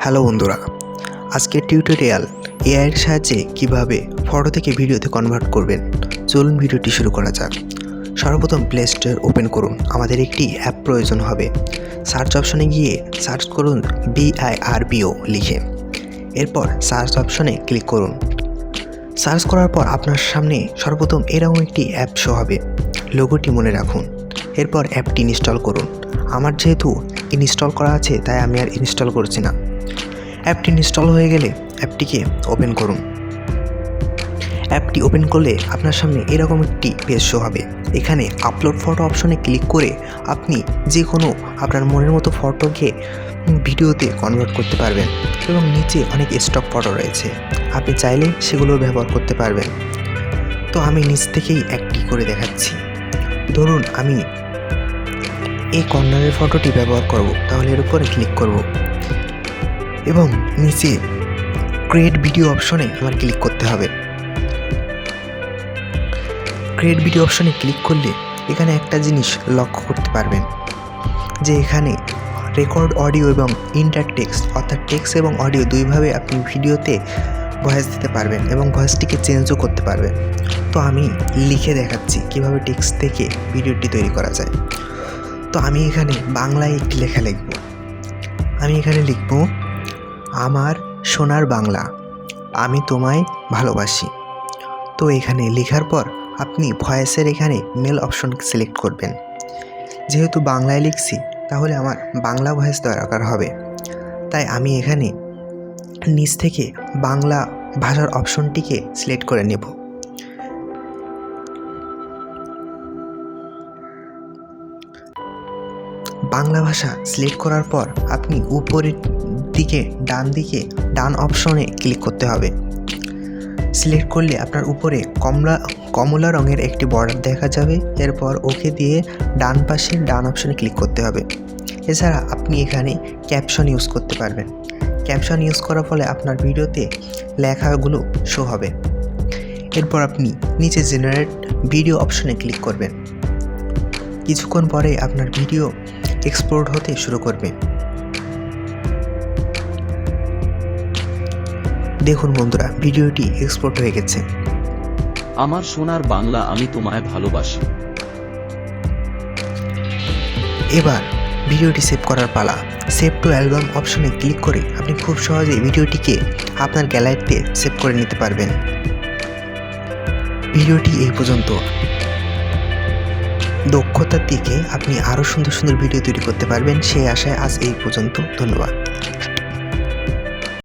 Hello বন্ধুরা, আজকের tutorial এআইয়ের সাহায্যে কীভাবে ফটো থেকে ভিডিওতে কনভার্ট করবেন। চলুন ভিডিওটি শুরু করা যাক। সর্বপ্রথম প্লে স্টোর ওপেন করুন। আমাদের একটি অ্যাপ প্রয়োজন হবে। সার্চ অপশনে গিয়ে সার্চ করুন বিআইআরবিও লিখে। এরপর সার্চ অপশনে ক্লিক করুন। সার্চ করার পর আপনার সামনে সর্বপ্রথম এরকম একটি অ্যাপ শো হবে। লোগোটি মনে রাখুন। এরপর অ্যাপটি ইনস্টল করুন। আমার যেহেতু ইনস্টল করা আছে, তাই আমি আর ইনস্টল করছি না। অ্যাপটি ইনস্টল হয়ে গেলে অ্যাপটিকে ওপেন করুন। অ্যাপটি ওপেন করলে আপনার সামনে এরকম একটি পেজ শো হবে। এখানে আপলোড ফটো অপশনে ক্লিক করে আপনি যে কোনো আপনার মনের মতো ফটোকে ভিডিওতে কনভার্ট করতে পারবেন এবং নিচে অনেক স্টক ফটো রয়েছে। আপনি চাইলে সেগুলো ব্যবহার করতে পারবেন। তো আমি নিচ থেকেই একটি করে দেখাচ্ছি। ধরুন আমি এই কর্নারের ফটোটি ব্যবহার করব, তাহলে এর উপরে ক্লিক করব। এবং নিচে ক্রিয়েট ভিডিও অপশনে আমার ক্লিক করতে হবে। ক্রিয়েট ভিডিও অপশনে ক্লিক করলে এখানে একটা জিনিস লক্ষ্য করতে পারবেন, যে এখানে রেকর্ড অডিও এবং ইন্টার টেক্সট অর্থাৎ টেক্সট এবং অডিও দুইভাবে আপনি ভিডিওতে ভয়েস দিতে পারবেন এবং ভয়েসটিকে চেঞ্জও করতে পারবেন। তো আমি লিখে দেখাচ্ছি কীভাবে টেক্সট থেকে ভিডিওটি তৈরি করা যায়। তো আমি এখানে বাংলায় একটি লেখা লিখব। আমি এখানে লিখব আমার সোনার বাংলা। আমি তোমায় ভালোবাসি। তো এখানে লেখার পর আপনি ভয়েসের এখানে মেল অপশন সিলেক্ট করবেন। যেহেতু বাংলায় লিখছি, তাহলে আমার বাংলা ভয়েস দরকার হবে। তাই আমি এখানে নিচ থেকে বাংলা ভাষার অপশনটিকে সিলেক্ট করে নেব। বাংলা ভাষা সিলেক্ট করার পর আপনি উপরের দিকে, ডান দিকে, ডান অপশনে ক্লিক করতে হবে। সিলেক্ট করলে আপনার উপরে কমলা কমলা রঙের একটি বর্ডার দেখা যাবে। এরপর ওকে দিয়ে ডান পাশে ডান অপশনে ক্লিক করতে হবে। এছাড়া আপনি এখানে ক্যাপশন ইউজ করতে পারবেন। ক্যাপশন ইউজ করার ফলে আপনার ভিডিওতে লেখাগুলো শো হবে। এরপর আপনি নিচে জেনারেট ভিডিও অপশনে ক্লিক করবেন। কিছুক্ষণ পরে আপনার ভিডিও এক্সপোর্ট হতে শুরু করবে। দেখুন বন্ধুরা ভিডিওটি এক্সপোর্ট হয়ে গেছে। আমার সোনার বাংলা আমি তোমায় ভালোবাসি। এবার ভিডিওটি সেভ করার পালা। সেভ টু অ্যালবাম অপশনে ক্লিক করে আপনি খুব সহজেই ভিডিওটিকে আপনার গ্যালারিতে সেভ করে নিতে পারবেন। ভিডিওটি এই পর্যন্ত। দক্ষতার দিকে আপনি আরও সুন্দর সুন্দর ভিডিও তৈরি করতে পারবেন সেই আশায় আজ এই পর্যন্ত। ধন্যবাদ।